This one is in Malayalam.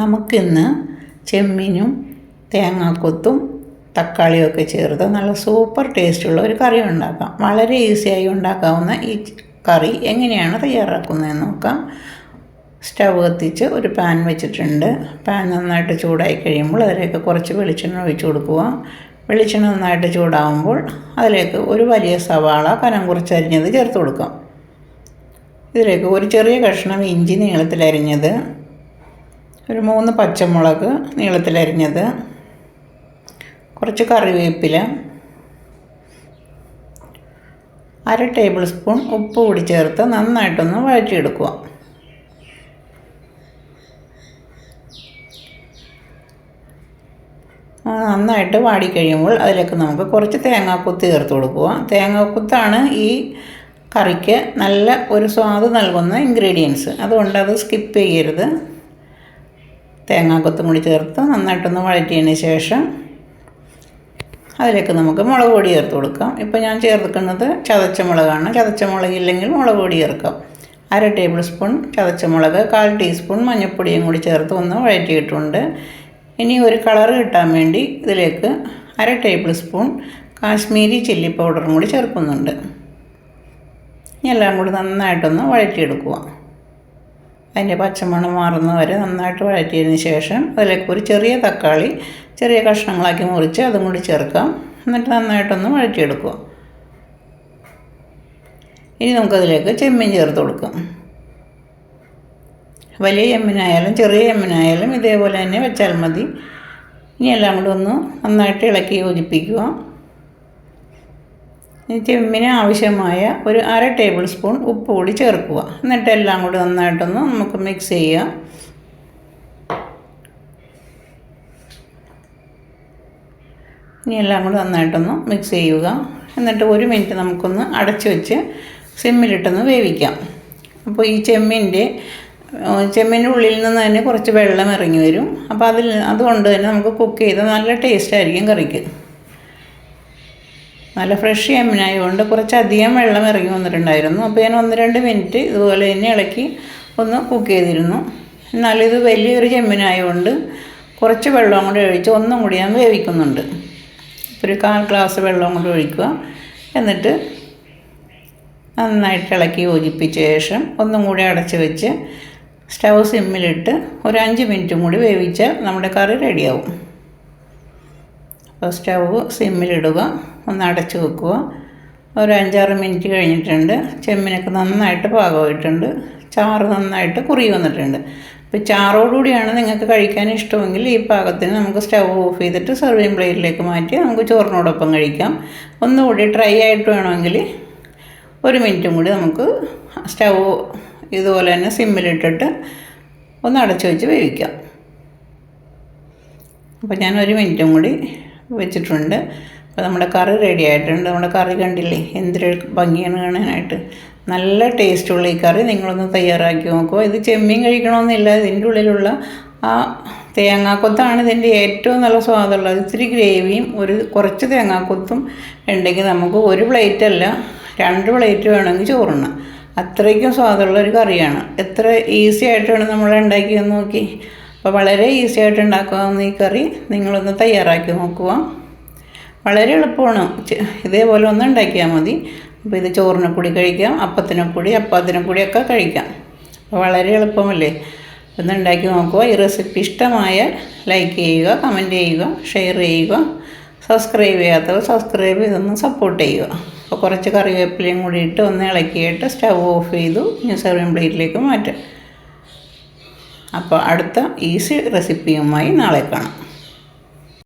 നമുക്കിന്ന് ചെമ്മീനും തേങ്ങാക്കൊത്തും തക്കാളിയൊക്കെ ചേർത്ത് നല്ല സൂപ്പർ ടേസ്റ്റുള്ള ഒരു കറി ഉണ്ടാക്കാം. വളരെ ഈസിയായി ഉണ്ടാക്കാവുന്ന ഈ കറി എങ്ങനെയാണ് തയ്യാറാക്കുന്നതെന്ന് നോക്കാം. സ്റ്റവ് കത്തിച്ച് ഒരു പാൻ വെച്ചിട്ടുണ്ട്. പാൻ നന്നായിട്ട് ചൂടായി കഴിയുമ്പോൾ അതിലേക്ക് കുറച്ച് വെളിച്ചെണ്ണ ഒഴിച്ച് കൊടുക്കുക. വെളിച്ചെണ്ണ നന്നായിട്ട് ചൂടാവുമ്പോൾ അതിലേക്ക് ഒരു വലിയ സവാള കനം കുറച്ചരിഞ്ഞത് ചേർത്ത് കൊടുക്കാം. ഇതിലേക്ക് ഒരു ചെറിയ കഷ്ണം ഇഞ്ചി നീളത്തിലരിഞ്ഞത് ഒരു മൂന്ന് പച്ചമുളക് നീളത്തിലരിഞ്ഞത് കുറച്ച് കറിവേപ്പില. അര ടേബിൾ സ്പൂൺ ഉപ്പ് കൂടി ചേർത്ത് നന്നായിട്ടൊന്ന് വഴറ്റിയെടുക്കുക. നന്നായിട്ട് വാടിക്കഴിയുമ്പോൾ അതിലേക്ക് നമുക്ക് കുറച്ച് തേങ്ങാക്കൊത്ത് ചേർത്ത് കൊടുക്കുക. തേങ്ങാക്കൊത്താണ് ഈ കറിക്ക് നല്ല ഒരു സ്വാദ് നൽകുന്ന ഇൻഗ്രീഡിയൻസ് അതുകൊണ്ട് അത് സ്കിപ്പ് ചെയ്യരുത്. തേങ്ങാക്കൊത്തും കൂടി ചേർത്ത് നന്നായിട്ടൊന്ന് വഴറ്റിയതിന് ശേഷം അതിലേക്ക് നമുക്ക് മുളക് പൊടി ചേർത്ത് കൊടുക്കാം. ഇപ്പോൾ ഞാൻ ചേർക്കുന്നത് ചതച്ച മുളകാണ്. ചതച്ച മുളക് ഇല്ലെങ്കിൽ മുളക് പൊടി ചേർക്കാം. അര ടേബിൾ സ്പൂൺ ചതച്ച മുളക് കാൽ ടീസ്പൂൺ മഞ്ഞൾപ്പൊടിയും കൂടി ചേർത്ത് ഒന്ന് വഴറ്റിയിട്ടുണ്ട്. ഇനി ഒരു കളർ കിട്ടാൻ വേണ്ടി ഇതിലേക്ക് അര ടേബിൾ സ്പൂൺ കാശ്മീരി ചില്ലി പൗഡറും കൂടി ചേർക്കുന്നുണ്ട്. ഇനി എല്ലാം കൂടി നന്നായിട്ടൊന്ന് വഴറ്റിയെടുക്കുക. അതിന്റെ പച്ചമണം മാറുന്ന വരെ നന്നായിട്ട് വഴറ്റിയതിന് ശേഷം അതിലേക്ക് ഒരു ചെറിയ തക്കാളി ചെറിയ കഷ്ണങ്ങളാക്കി മുറിച്ച് അതും കൂടി ചേർക്കാം. എന്നിട്ട് നന്നായിട്ടൊന്ന് വഴറ്റിയെടുക്കുക. ഇനി നമുക്കതിലേക്ക് ചെമ്മീൻ ചേർത്ത് കൊടുക്കാം. വലിയ ചെമ്മീനായാലും ചെറിയ ചെമ്മീനായാലും ഇതേപോലെ തന്നെ വെച്ചാൽ മതി. ഇനി എല്ലാം കൂടി ഒന്ന് നന്നായിട്ട് ഇളക്കി യോജിപ്പിക്കുക. ചെമ്മിന് ആവശ്യമായ ഒരു അര ടേബിൾ സ്പൂൺ ഉപ്പ് കൂടി ചേർക്കുക. എന്നിട്ട് എല്ലാം കൂടി നന്നായിട്ടൊന്ന് നമുക്ക് മിക്സ് ചെയ്യുക ഇനി എല്ലാം കൂടി നന്നായിട്ടൊന്ന് മിക്സ് ചെയ്യുക. എന്നിട്ട് ഒരു മിനിറ്റ് നമുക്കൊന്ന് അടച്ചു വെച്ച് സിമ്മിലിട്ടൊന്ന് വേവിക്കാം. അപ്പോൾ ഈ ചെമ്മീന്റെ ചെമ്മീന്റെ ഉള്ളിൽ നിന്ന് തന്നെ കുറച്ച് വെള്ളം ഇറങ്ങി വരും. അപ്പോൾ അതിൽ അതുകൊണ്ട് തന്നെ നമുക്ക് കുക്ക് ചെയ്ത് നല്ല ടേസ്റ്റ് ആയിരിക്കും കറിക്ക്. നല്ല ഫ്രഷ് ചെമ്മീനായതുകൊണ്ട് കുറച്ചധികം വെള്ളം ഇറങ്ങി വന്നിട്ടുണ്ടായിരുന്നു. അപ്പോൾ ഞാൻ ഒന്ന് രണ്ട് മിനിറ്റ് ഇതുപോലെ തന്നെ ഇളക്കി ഒന്ന് കുക്ക് ചെയ്തിരുന്നു. എന്നാലും ഇത് വലിയൊരു ചെമ്മീനായതുകൊണ്ട് കുറച്ച് വെള്ളം കൂടി ഒഴിച്ച് ഒന്നും കൂടി ഞാൻ വേവിക്കുന്നുണ്ട്. ഒരു കാൽ ഗ്ലാസ് വെള്ളം കൂടി ഒഴിക്കുക. എന്നിട്ട് നന്നായിട്ട് ഇളക്കി യോജിപ്പിച്ച ശേഷം ഒന്നും കൂടി അടച്ച് വെച്ച് സ്റ്റൗ സിമ്മിലിട്ട് ഒരു അഞ്ച് മിനിറ്റും കൂടി വേവിച്ചാൽ നമ്മുടെ കറി റെഡിയാവും സ്റ്റവ് സിമ്മിലിടുക ഒന്ന് അടച്ച് വെക്കുക. ഒരു അഞ്ചാറ് മിനിറ്റ് കഴിഞ്ഞിട്ടുണ്ട്. ചെമ്മീനൊക്കെ നന്നായിട്ട് പാകമായിട്ടുണ്ട്. ചാറ് നന്നായിട്ട് കുറി വന്നിട്ടുണ്ട്. അപ്പോൾ ചാറോടുകൂടിയാണ് നിങ്ങൾക്ക് കഴിക്കാൻ ഇഷ്ടമെങ്കിൽ ഈ പാകത്തിന് നമുക്ക് സ്റ്റവ് ഓഫ് ചെയ്തിട്ട് സെർവിങ് പ്ലേറ്റിലേക്ക് മാറ്റി നമുക്ക് ചോറിനോടൊപ്പം കഴിക്കാം. ഒന്നുകൂടി ട്രൈ ആയിട്ട് വേണമെങ്കിൽ ഒരു മിനിറ്റും കൂടി നമുക്ക് സ്റ്റവ് ഇതുപോലെ തന്നെ സിമ്മിലിട്ടിട്ട് ഒന്ന് അടച്ചു വെച്ച് വേവിക്കാം. അപ്പോൾ ഞാൻ ഒരു മിനിറ്റും കൂടി വെച്ചിട്ടുണ്ട്. അപ്പോൾ നമ്മുടെ കറി റെഡി ആയിട്ടുണ്ട്. നമ്മുടെ കറി കണ്ടില്ലേ? എന്തൊരു ഭംഗിയാണ് കാണാനായിട്ട്. നല്ല ടേസ്റ്റുള്ള ഈ കറി. നിങ്ങളൊന്ന് തയ്യാറാക്കി നോക്കുക ഇത് ചെമ്മീൻ കഴിക്കണമെന്നില്ല. ഇതിന്റെ ഉള്ളിലുള്ള ആ തേങ്ങാക്കൊത്താണ് ഇതിന്റെ ഏറ്റവും നല്ല സ്വാദുള്ളത്. ഇത്തിരി ഗ്രേവിയും ഒരു കുറച്ച് തേങ്ങാക്കൊത്തും ഉണ്ടെങ്കിൽ നമുക്ക് ഒരു പ്ലേറ്റ് അല്ല രണ്ട് പ്ലേറ്റ് വേണമെങ്കിൽ ചോറുണ്ണ. അത്രയ്ക്കും സ്വാദുള്ള ഒരു കറിയാണ്. എത്ര ഈസി ആയിട്ടാണ് നമ്മൾ ഉണ്ടാക്കിയെന്ന് നോക്കി. അപ്പോൾ വളരെ ഈസി ആയിട്ട് ഉണ്ടാക്കാവുന്ന ഈ കറി നിങ്ങളൊന്ന് തയ്യാറാക്കി നോക്കുക. വളരെ എളുപ്പമാണ്. ഇതേപോലെ ഒന്ന് ഉണ്ടാക്കിയാൽ മതി. അപ്പോൾ ഇത് ചോറിനെ കൂടി കഴിക്കാം അപ്പത്തിനെ കൂടി അപ്പത്തിനെ ഒക്കെ കഴിക്കാം. അപ്പോൾ വളരെ എളുപ്പമല്ലേ? ഒന്ന് ഉണ്ടാക്കി നോക്കുക. ഈ റെസിപ്പി ഇഷ്ടമായ ലൈക്ക് ചെയ്യുക കമന്റ് ചെയ്യുക ഷെയർ ചെയ്യുക സബ്സ്ക്രൈബ് ചെയ്യാത്തവർ സബ്സ്ക്രൈബ് ചെയ്തൊന്ന് സപ്പോർട്ട് ചെയ്യുക. അപ്പോൾ കുറച്ച് കറിവേപ്പിലയും കൂടി ഇട്ട് ഒന്ന് ഇളക്കിയിട്ട് സ്റ്റവ് ഓഫ് ചെയ്തു ഇനി സെർവിങ് പ്ലേറ്റിലേക്ക് മാറ്റാം. അപ്പോൾ അടുത്ത ഈസി റെസിപ്പിയുമായി നാളെ കാണാം.